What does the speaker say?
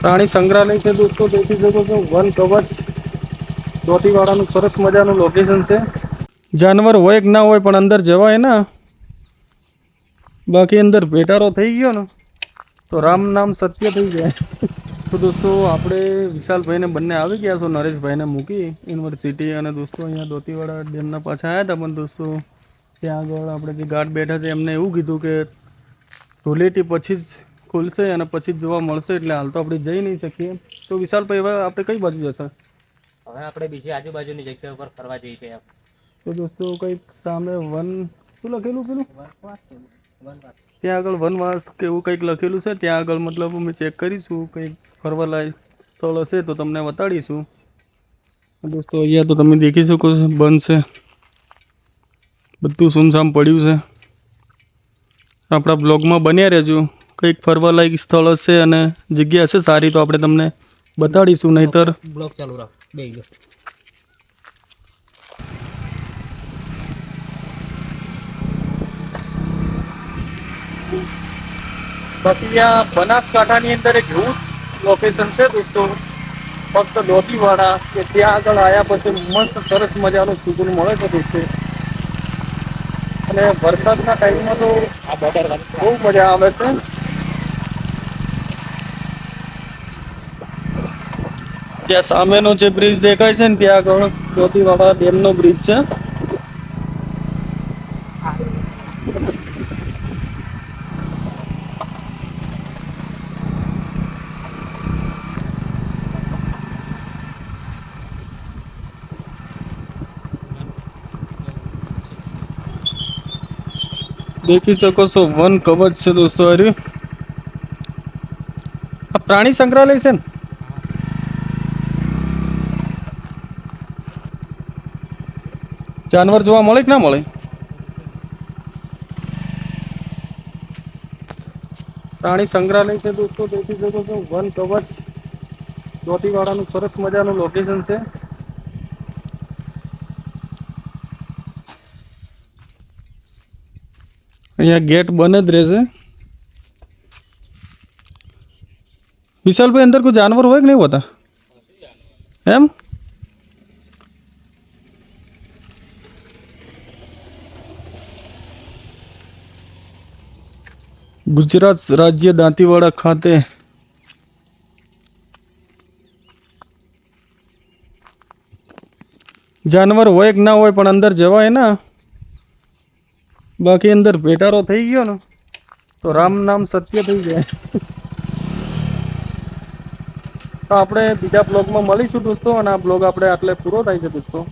પ્રાણી સંગ્રહાલય છે દોસ્તો દેખી શકો છો. વન કવચ ચોટીવાળાનું સરસ મજાનું લોકેશન છે. જાનવર હોય કે ના હોય, પણ અંદર જવાય ને. બાકી અંદર ભેટારો થઈ ગયો ને, તો રામ નામ સત્ય થઈ જાય. તો દોસ્તો, આપણે વિશાલભાઈને બંને આવી ગયા છો, નરેશભાઈને મૂકી યુનિવર્સિટી અને દોસ્તો, અહીંયા દોતીવાડા ડેમના પાછા આવ્યા હતા, પણ દોસ્તો, ત્યાં આગળ આપણે જે ગાર્ડ બેઠા છે, એમને એવું કીધું કે ધૂળેટી પછી જ ખુલશે અને પછી જોવા મળશે એટલે હાલ તો આપણે જઈ નહીં શકીએ. તો વિશાલભાઈ હવે આપણે કઈ બાજુ જશે? હવે આપણે બીજી આજુબાજુની જગ્યા ઉપર ફરવા જઈ છીએ. તો દોસ્તો કંઈક સામે વન શું લખેલું પેલું? ત્યાં આગળ વનવાસ કે એવું કંઈક લખેલું છે ત્યાં આગળ મતલબ અમે ચેક કરીશું કંઈક ફરવાલાયક સ્થળ હશે તો તમને બતાડીશું. દોસ્તો અહીંયા તો તમે દેખી શકો છો બંધ છે. બધું સુમસામ પડ્યું છે. આપણા બ્લોગમાં બન્યા રહેજો. કંઈક ફરવાલાયક સ્થળ હશે અને જગ્યા હશે સારી તો આપણે તમને બતાડીશું. નહીતર બ્લોક ચાલુ રાખ. બે બાકી આ બનાસકાંઠાની અંદર એક એવું લોકેશન છે દોસ્તો. ફક્ત દોતીવાડા કે ત્યાં આગળ આવ્યા પછી મસ્ત સરસ મજાનું સુકૂન મળે છે દોસ્તો. અને વરસાદના ટાઈમમાં તો બહુ મજા આવે છે. ત્યાં સામેનો જે બ્રિજ દેખાય છે ને, ત્યાં આગળ દોતીવાડા ડેમનો બ્રિજ છે. દેખી શકો છો, વન કવચ છે દોસ્તો અરે આ પ્રાણી સંગ્રહાલય છે ને? જાનવર જોવા મળે કે ના મળે? પ્રાણી સંગ્રહાલય છે દોસ્તો દેખી શકો છો. વન કવચ ચોટીવાડાનું સરસ મજાનું લોકેશન છે. અહીંયા ગેટ બંધ જ રહેશે. વિશાલભાઈ અંદર કોઈ જાનવર હોય કે નહીં હોતા? એમ? ગુજરાત રાજ્ય દાંતીવાડા ખાતે જાનવર હોય કે ના હોય, પણ અંદર જવાય ને. બાકી અંદર ભેટારો થઈ ગયો ને, તો રામ નામ સત્ય થઈ જાય. તો આપણે બીજા બ્લોગમાં મળીશું દોસ્તો, અને આ બ્લોગ આપણે આટલે પૂરો થાય છે દોસ્તો.